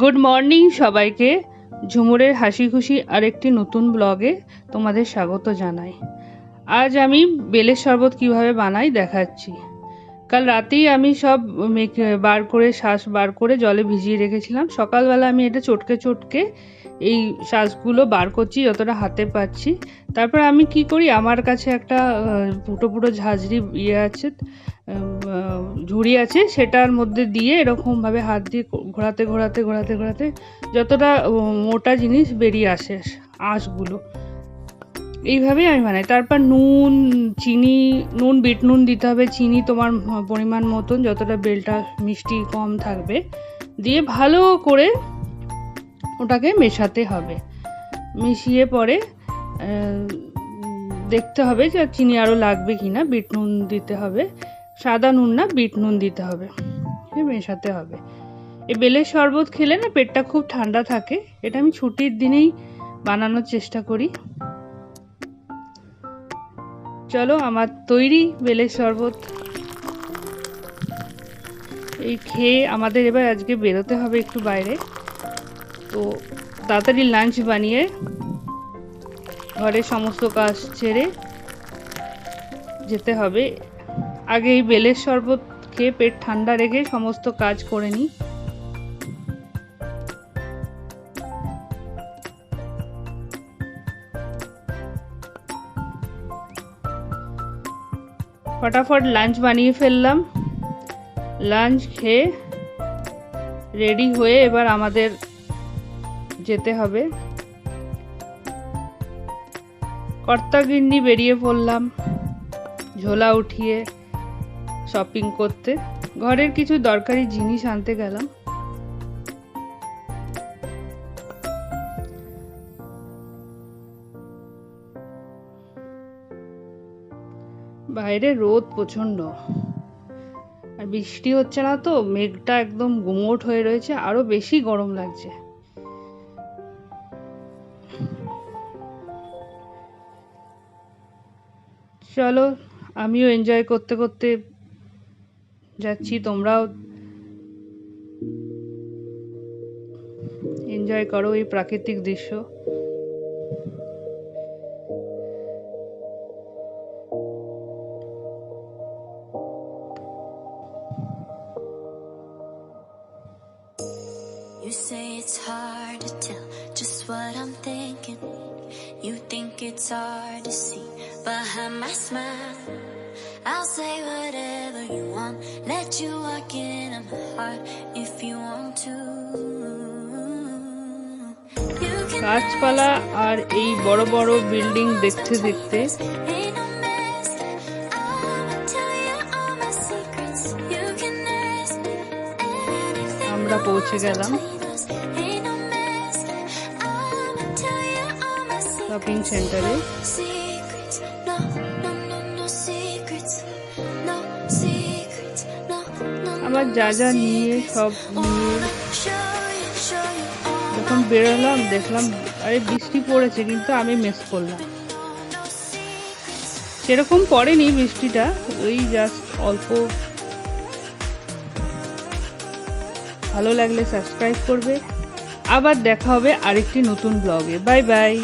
Good morning সবাইকে। ঝুমুরের হাসি খুশি আরেকটি নতুন ব্লগে তোমাদের স্বাগত জানাই। আজ আমি বেলের শরবত কীভাবে বানাই দেখাচ্ছি। কাল রাতেই আমি সব মেখে বার করে, শ্বাস বার করে জলে ভিজিয়ে রেখেছিলাম। সকালবেলা আমি এটা চটকে চটকে এই শ্বাসগুলো বার করছি, যতটা হাতে পাচ্ছি। তারপর আমি কি করি, আমার কাছে একটা ফুটো ফুটো ঝাঁঝরি ইয়ে আছে ঝুড়ি আছে, সেটার মধ্যে দিয়ে এরকমভাবে হাত দিয়ে ঘোরাতে ঘোরাতে ঘোরাতে ঘোরাতে যতটা মোটা জিনিস বেরিয়ে আসে আঁশগুলো। এইভাবেই আমি বানাই। তারপর নুন, চিনি, নুন, বিট নুন দিতে হবে। চিনি তোমার পরিমাণ মতন, যতটা বেলটা মিষ্টি কম থাকবে। দিয়ে ভালো করে ওটাকে মেশাতে হবে। মিশিয়ে পরে দেখতে হবে যে চিনি আরও লাগবে কি না বিট নুন দিতে হবে। সাদা নুন না, বিট নুন দিতে হবে। মেশাতে হবে। এই বেলের শরবত খেলে না পেটটা খুব ঠান্ডা থাকে। এটা আমি ছুটির দিনেই বানানোর চেষ্টা করি। চলো, আমার তৈরি বেলের শরবত। এই খেয়ে আমাদের এবার আজকে বেরোতে হবে একটু বাইরে। তো তাড়াতাড়ি লাঞ্চ বানিয়ে ঘরের সমস্ত কাজ ছেড়ে যেতে হবে। আগে এই বেলের শরবত খেয়ে পেট ঠান্ডা রেখে সমস্ত কাজ করে নিই। ফটাফট লাঞ্চ বানিয়ে ফেললাম। লাঞ্চ খেয়ে রেডি হয়ে এবার আমাদের যেতে হবে। কর্তাগিন্নি বেরিয়ে পড়লাম, ঝোলা উঠিয়ে শপিং করতে। ঘরের কিছু দরকারি জিনিস আনতে গেলাম। বাইরে রোদ প্রচণ্ড। আর বৃষ্টি হচ্ছে না তো, মেঘটা একদম গুমোট হয়ে রয়েছে, আরও বেশি গরম লাগছে। চলো, আমিও এনজয় করতে করতে যাচ্ছি, তোমরাও এনজয় করো এই প্রাকৃতিক দৃশ্য। Say it's hard to tell just what I'm thinking. You think it's hard to see behind my smile. I'll say whatever you want, let you walk into my heart if you want to. গাছপালা আর এই বড় বড় building দেখতে দেখতে Ain't no mess. No, সেন্টারে আমার যা যা নিয়ে সব নিয়ে. যখন বেরোলাম দেখলাম আরে বৃষ্টি পড়েছে কিন্তু আমি মিস করলাম। সেরকম পড়েনি বৃষ্টিটা ওই জাস্ট অল্প। ভালো লাগলে সাবস্ক্রাইব করবে। আবার দেখা হবে আরেকটি নতুন ব্লগে বাই বাই